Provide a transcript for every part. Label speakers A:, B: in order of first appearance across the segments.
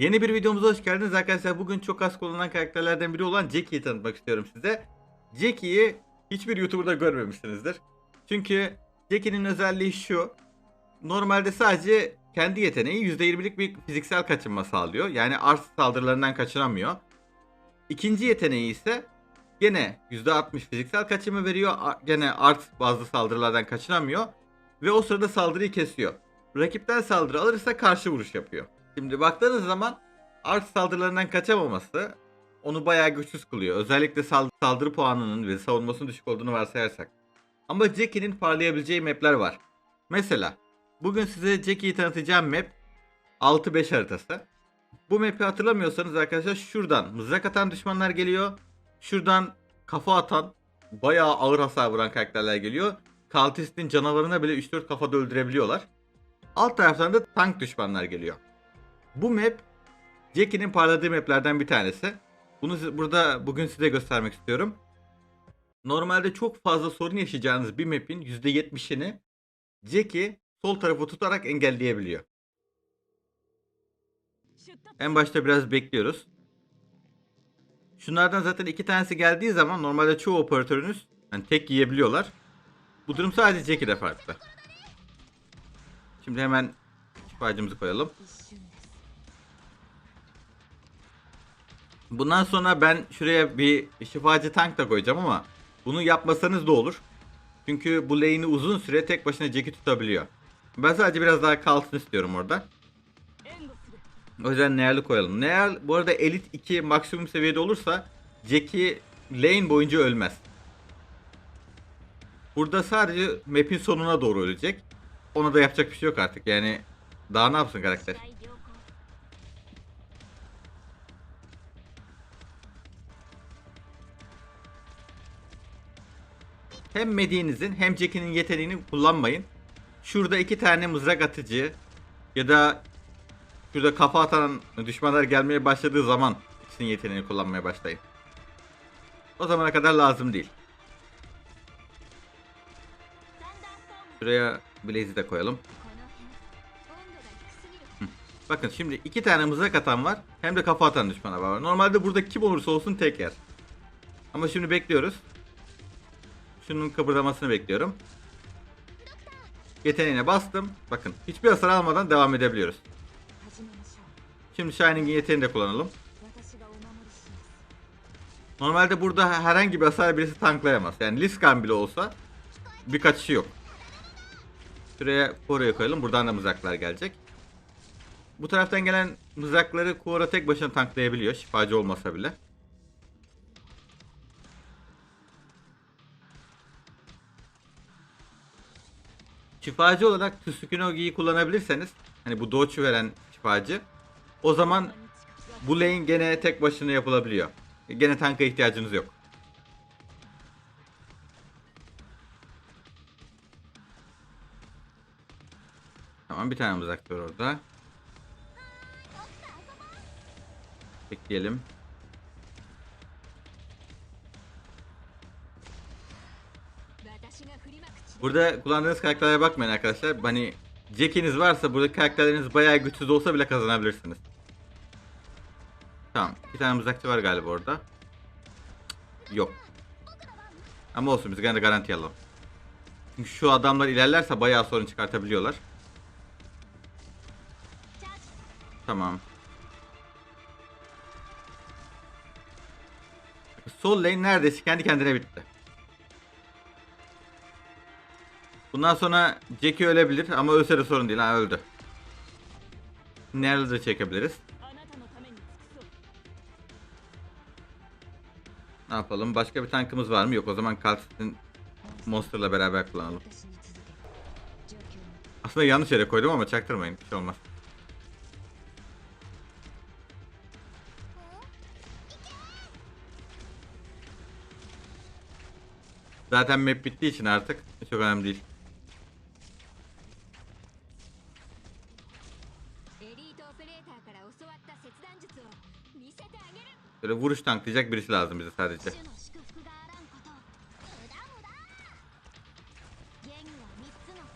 A: Yeni bir videomuza hoş geldiniz arkadaşlar. Bugün çok az kullanılan karakterlerden biri olan Jackie'yi tanıtmak istiyorum size. Jackie'yi hiçbir YouTuber'da görmemişsinizdir. Çünkü Jackie'nin özelliği şu. Normalde sadece kendi yeteneği %20'lik bir fiziksel kaçınma sağlıyor. Yani art saldırılarından kaçınamıyor. İkinci yeteneği ise gene %60 fiziksel kaçınma veriyor. Gene art bazı saldırılardan kaçınamıyor. Ve o sırada saldırıyı kesiyor. Rakipten saldırı alırsa karşı vuruş yapıyor. Şimdi baktığınız zaman art saldırılarından kaçamaması onu bayağı güçsüz kılıyor. Özellikle sal- saldırı puanının ve savunmasının düşük olduğunu varsayarsak. Ama Jackie'nin parlayabileceği mapler var. Mesela bugün size Jackie'yi tanıtacağım map 6-5 haritası. Bu map'i hatırlamıyorsanız arkadaşlar şuradan mızrak atan düşmanlar geliyor. Şuradan kafa atan bayağı ağır hasar vuran karakterler geliyor. Kaltistin canavarına bile 3-4 kafada öldürebiliyorlar. Alt taraftan da tank düşmanlar geliyor. Bu map Jackie'nin parladığı maplerden bir tanesi. Bunu burada bugün size göstermek istiyorum. Normalde çok fazla sorun yaşayacağınız bir map'in %70'ini Jackie sol tarafı tutarak engelleyebiliyor. En başta biraz bekliyoruz. Şunlardan zaten iki tanesi geldiği zaman normalde çoğu operatörünüz yani tek yiyebiliyorlar. Bu durum sadece Jackie'de farklı. Şimdi hemen şifacımızı koyalım. Bundan sonra ben şuraya bir şifacı tank da koyacağım ama bunu yapmasanız da olur. Çünkü bu lane'i uzun süre tek başına Jack'i tutabiliyor. Ben sadece biraz daha kalsın istiyorum orada. O yüzden Neal'i koyalım. Neal bu arada Elite 2 maksimum seviyede olursa Jack'i lane boyunca ölmez. Burada sadece map'in sonuna doğru ölecek. Ona da yapacak bir şey yok artık yani. Daha ne yapsın karakter? Hem Medi'nizin hem Jackie'nin yeteneğini kullanmayın. Şurada iki tane mızrak atıcı ya da şurada kafa atan düşmanlar gelmeye başladığı zaman ikisinin yeteneğini kullanmaya başlayın. O zamana kadar lazım değil. Şuraya Blaze'i de koyalım. Bakın şimdi iki tane mızrak atan var. Hem de kafa atan düşmanlar var. Normalde burada kim olursa olsun tek yer. Ama şimdi bekliyoruz. Şunun kıpırdamasını bekliyorum. Yeteneğine bastım. Bakın hiçbir hasar almadan devam edebiliyoruz. Şimdi Shining'in yeteneğini de kullanalım. Normalde burada herhangi bir hasar birisi tanklayamaz. Yani Liskan bile olsa bir kaçışı yok. Şuraya Kuora'yı koyalım. Buradan da mızraklar gelecek. Bu taraftan gelen mızrakları Kuora tek başına tanklayabiliyor. Şifacı olmasa bile. Şifacı olarak Tsukunogi'yi kullanabilirseniz hani bu dodge veren şifacı o zaman bu lane gene tek başına yapılabiliyor. Gene tanka ihtiyacınız yok. Tamam bir tane var orada. Bekleyelim. Burada kullandığınız karakterlere bakmayın arkadaşlar. Hani Jack'iniz varsa burada karakterleriniz bayağı güçsüz olsa bile kazanabilirsiniz. Tamam. Bir tane mızrakçı var galiba orada. Yok. Ama olsun biz gene de garanti alalım. Çünkü şu adamlar ilerlerse bayağı sorun çıkartabiliyorlar. Tamam. Sol lane neredeyse kendi kendine bitti. Bundan sonra Jackie ölebilir ama ölse de sorun değil ha öldü. Nerede de çekebiliriz. Ne yapalım? Başka bir tankımız var mı? Yok o zaman Kalsit'in Monster'la beraber kullanalım. Aslında yanlış yere koydum ama çaktırmayın. Bir şey olmaz. Zaten map bittiği için artık çok önemli değil. Böyle vuruş tanklayacak birisi lazım bize sadece.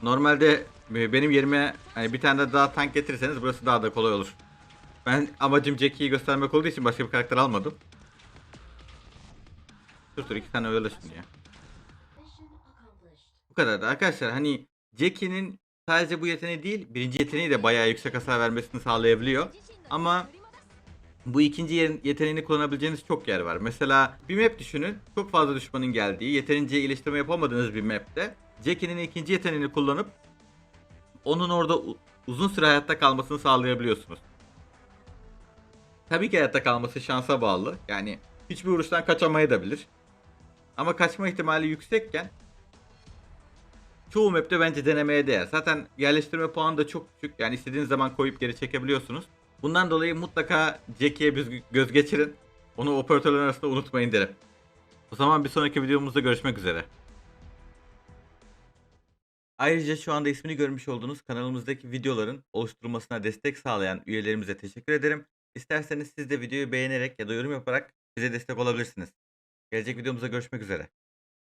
A: Normalde e, benim yerime hani bir tane daha tank getirirseniz burası daha da kolay olur. Ben amacım Jackie'yi göstermek olduğu için başka bir karakter almadım. Dur dur iki tane öyle şimdi ya. Bu kadar da arkadaşlar hani Jackie'nin sadece bu yeteneği değil birinci yeteneği de bayağı yüksek hasar vermesini sağlayabiliyor. Ama bu ikinci yer- yeteneğini kullanabileceğiniz çok yer var. Mesela bir map düşünün. Çok fazla düşmanın geldiği, yeterince iyileştirme yapamadığınız bir map'te Jackie'nin ikinci yeteneğini kullanıp onun orada uzun süre hayatta kalmasını sağlayabiliyorsunuz. Tabii ki hayatta kalması şansa bağlı. Yani hiçbir vuruştan kaçamayabilir. Ama kaçma ihtimali yüksekken çoğu map'te bence denemeye değer. Zaten yerleştirme puanı da çok düşük. Yani istediğiniz zaman koyup geri çekebiliyorsunuz. Bundan dolayı mutlaka Jackie'ye göz geçirin. Onu operatörler arasında unutmayın derim. O zaman bir sonraki videomuzda görüşmek üzere. Ayrıca şu anda ismini görmüş olduğunuz kanalımızdaki videoların oluşturulmasına destek sağlayan üyelerimize teşekkür ederim. İsterseniz siz de videoyu beğenerek ya da yorum yaparak bize destek olabilirsiniz. Gelecek videomuzda görüşmek üzere.